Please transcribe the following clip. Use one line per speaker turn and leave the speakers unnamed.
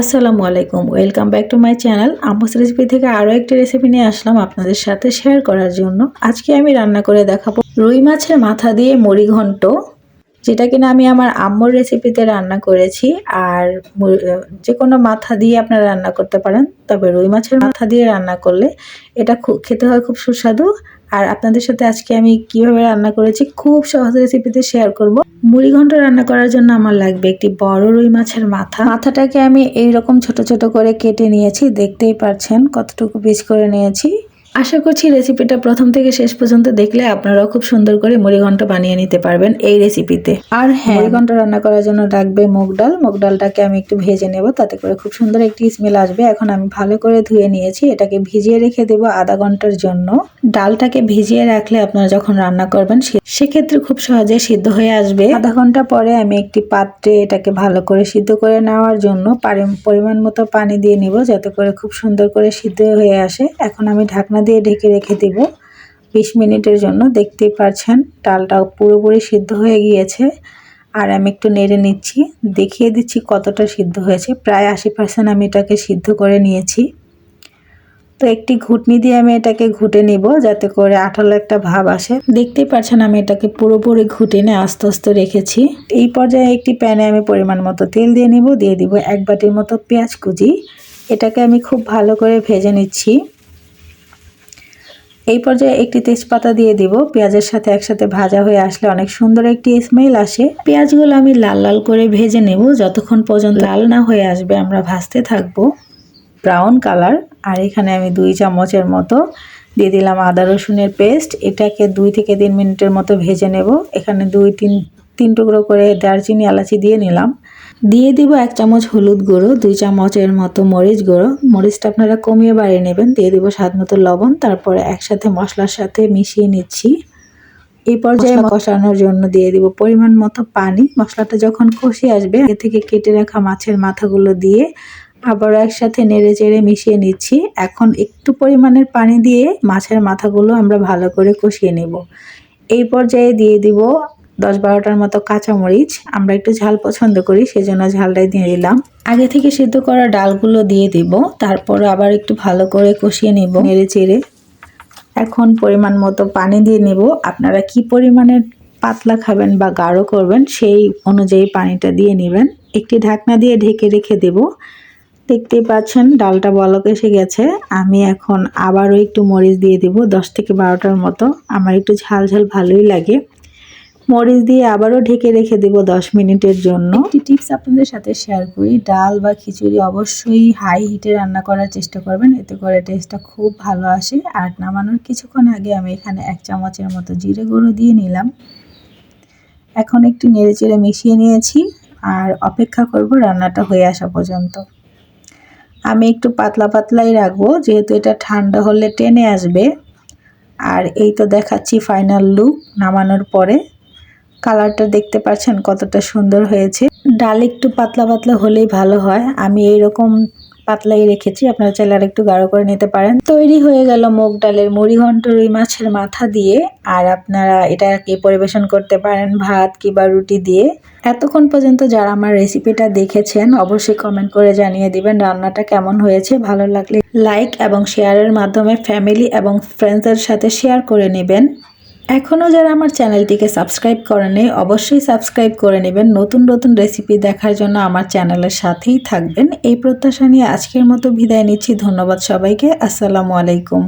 আসসালামু আলাইকুম, welcome back to my channel. Ammu's recipe থেকে আরও একটি রেসিপি নিয়ে আসলাম আপনাদের সাথে শেয়ার করার জন্য। আজকে আমি রান্না করে দেখাবো রুই মাছের মাথা দিয়ে মুড়ি ঘন্ট যেটা কিনা আমি আমার আম্মুর রেসিপিতে রান্না করেছি, আর যে কোনো মাথা দিয়ে আপনারা রান্না করতে পারেন, তবে রুই মাছের মাথা দিয়ে রান্না করলে এটা খুব খেতে হয় খুব সুস্বাদু। আর আপনাদের সাথে আজকে আমি কীভাবে রান্না করেছি খুব সহজ রেসিপিতে শেয়ার করব। মুড়ি ঘন্ট রান্না করার জন্য আমার লাগবে একটি বড় রুই মাছের মাথা। মাথাটাকে আমি এই রকম ছোট ছোট করে কেটে নিয়েছি, দেখতেই পাচ্ছেন কতটুকু পিস করে নিয়েছি। আশা করছি রেসিপিটা প্রথম থেকে শেষ পর্যন্ত দেখলে আপনারাও খুব সুন্দর করে মুড়িঘণ্ট বানিয়ে নিতে পারবেন এই রেসিপিতে আর হ্যাঁ। মুড়িঘণ্ট রান্না করার জন্য রাখবে মুগ ডাল। মুগ ডালটাকে আমি একটু ভেজে নেব তাতে করে খুব সুন্দর একটি স্মেল আসবে। এখন আমি ভালো করে ধুয়ে নিয়েছি এটাকে ভিজিয়ে রেখে দেবো আধা ঘণ্টার জন্য। ডালটাকে ভিজিয়ে রাখলে আপনারা যখন রান্না করবেন সেক্ষেত্রে খুব সহজে সিদ্ধ হয়ে আসবে। আধা ঘণ্টা পরে আমি একটি পাত্রে এটাকে ভালো করে সিদ্ধ করে নেওয়ার জন্য পরিমাণ মতো পানি দিয়ে নিব যাতে করে খুব সুন্দর করে সিদ্ধ হয়ে আসে। এখন আমি ঢাকনা দিয়ে ঢেকে রেখে দেব। বিশ মিনিটের জন্য দেখতেই পাচ্ছেন ডালটাও পুরোপুরি সিদ্ধ হয়ে গিয়েছে। আর আমি একটু নেড়ে নিচ্ছি, দেখিয়ে দিচ্ছি কতটা সিদ্ধ হয়েছে। প্রায় আশি পার্সেন্ট আমি এটাকে সিদ্ধ করে নিয়েছি। তো একটি ঘুটনি দিয়ে আমি এটাকে ঘুটে নিব যাতে করে আঠালো একটা ভাব আসে। দেখতেই পাচ্ছেন আমি এটাকে পুরোপুরি ঘুটে নিয়ে আস্তে আস্তে রেখেছি। এই পর্যায়ে একটি প্যানে আমি পরিমাণ মতো তেল দিয়ে নিব, দিয়ে দিব এক বাটির মতো পেঁয়াজ কুচি। এটাকে আমি খুব ভালো করে ভেজে নিচ্ছি। এই পর্যায়ে একটি তেজপাতা দিয়ে দিব। পেঁয়াজের সাথে একসাথে ভাজা হয়ে আসলে অনেক সুন্দর একটি স্মেল আসে। পেঁয়াজগুলো আমি লাল লাল করে ভেজে নেব। যতক্ষণ পর্যন্ত লাল না হয়ে আসবে আমরা ভাজতে থাকব। ব্রাউন কালার আর এখানে আমি দুই চামচের মতো দিয়ে দিলাম আদা রসুনের পেস্ট এটাকে দুই থেকে তিন মিনিটের মতো ভেজে নেব। এখানে দুই, তিন তিন টুকরো করে দারচিনি এলাচি দিয়ে নিলাম। দিয়ে দিব এক চামচ হলুদ গুঁড়ো দুই চামচের মতো মরিচ গুঁড়ো। মরিচটা আপনারা কমিয়ে বাড়িয়ে নেবেন। দিয়ে দিব স্বাদ মতো লবণ। তারপরে একসাথে মশলার সাথে মিশিয়ে নিচ্ছি। এই পর্যায়ে কষানোর জন্য দিয়ে দিব পরিমাণ মতো পানি। মশলাটা যখন কষে আসবে আগে থেকে কেটে রাখা মাছের মাথাগুলো দিয়ে আবারও একসাথে নেড়ে চেড়ে মিশিয়ে নিচ্ছি। এখন একটু পরিমাণের পানি দিয়ে মাছের মাথাগুলো আমরা ভালো করে কষিয়ে নেব। এই পর্যায়ে দিয়ে দিব দশ বারোটার মতো কাঁচামরিচ। আমরা একটু ঝাল পছন্দ করি, সেজন্য ঝালটাই দিয়ে দিলাম। আগে থেকে সিদ্ধ করা ডালগুলো দিয়ে দিব, তারপর আবার একটু ভালো করে কষিয়ে নেব। নেড়ে চেড়ে এখন পরিমাণ মতো পানি দিয়ে নেব। আপনারা কি পরিমাণের পাতলা খাবেন বা গাঢ় করবেন, সেই অনুযায়ী পানিটা দিয়ে নেবেন। একটি ঢাকনা দিয়ে ঢেকে রেখে দেব। দেখতেই পাচ্ছেন, ডালটা বলক এসে গেছে। আমি এখন আবারও একটু মরিচ দিয়ে দিব, দশ থেকে বারোটার মতো। আমার একটু ঝাল ঝাল ভালোই লাগে। মরিচ দিয়ে আবারও ঢেকে রেখে দেব দশ মিনিটের জন্য। একটি টিপস আপনাদের সাথে শেয়ার করি, ডাল বা খিচুড়ি অবশ্যই হাই হিটে রান্না করার চেষ্টা করবেন, এতে করে টেস্টটা খুব ভালো আসে। আর নামানোর কিছুক্ষণ আগে আমি এখানে এক চামচের মতো জিরে গুঁড়ো দিয়ে নিলাম। এখন একটু নেড়ে চেড়ে মিশিয়ে নিয়েছি আর অপেক্ষা করব রান্নাটা হয়ে আসা পর্যন্ত। আমি একটু পাতলা পাতলাই রাখব, যেহেতু এটা ঠান্ডা হলে টেনে আসবে। আর এই তো দেখাচ্ছি ফাইনাল লুক নামানোর পরে। কালারটা দেখতে পাচ্ছেন কতটা সুন্দর হয়েছে। ডাল একটু পাতলা পাতলা হলেই ভালো হয়। আমি এইরকম পাতলাই রেখেছি, আপনারা চাইলে আর একটু গাঢ় করে নিতে পারেন। তৈরি হয়ে গেল মুগ ডালের মুড়ি ঘন্ট রুই মাছের মাথা দিয়ে। আর আপনারা এটাকে পরিবেশন করতে পারেন ভাত কিংবা রুটি দিয়ে। এতক্ষণ পর্যন্ত যারা আমার রেসিপিটা দেখেছেন, অবশ্যই কমেন্ট করে জানিয়ে দিবেন রান্নাটা কেমন হয়েছে। ভালো লাগলে লাইক এবং শেয়ারের মাধ্যমে ফ্যামিলি এবং ফ্রেন্ডসদের সাথে শেয়ার করে নেবেন। এখনও যারা আমার চ্যানেলটিকে সাবস্ক্রাইব করেনি অবশ্যই সাবস্ক্রাইব করে নেবেন। নতুন নতুন রেসিপি দেখার জন্য আমার চ্যানেলের সাথেই থাকবেন। এই প্রত্যাশা নিয়ে আজকের মতো বিদায় নিচ্ছি। ধন্যবাদ সবাইকে। আসসালামু আলাইকুম।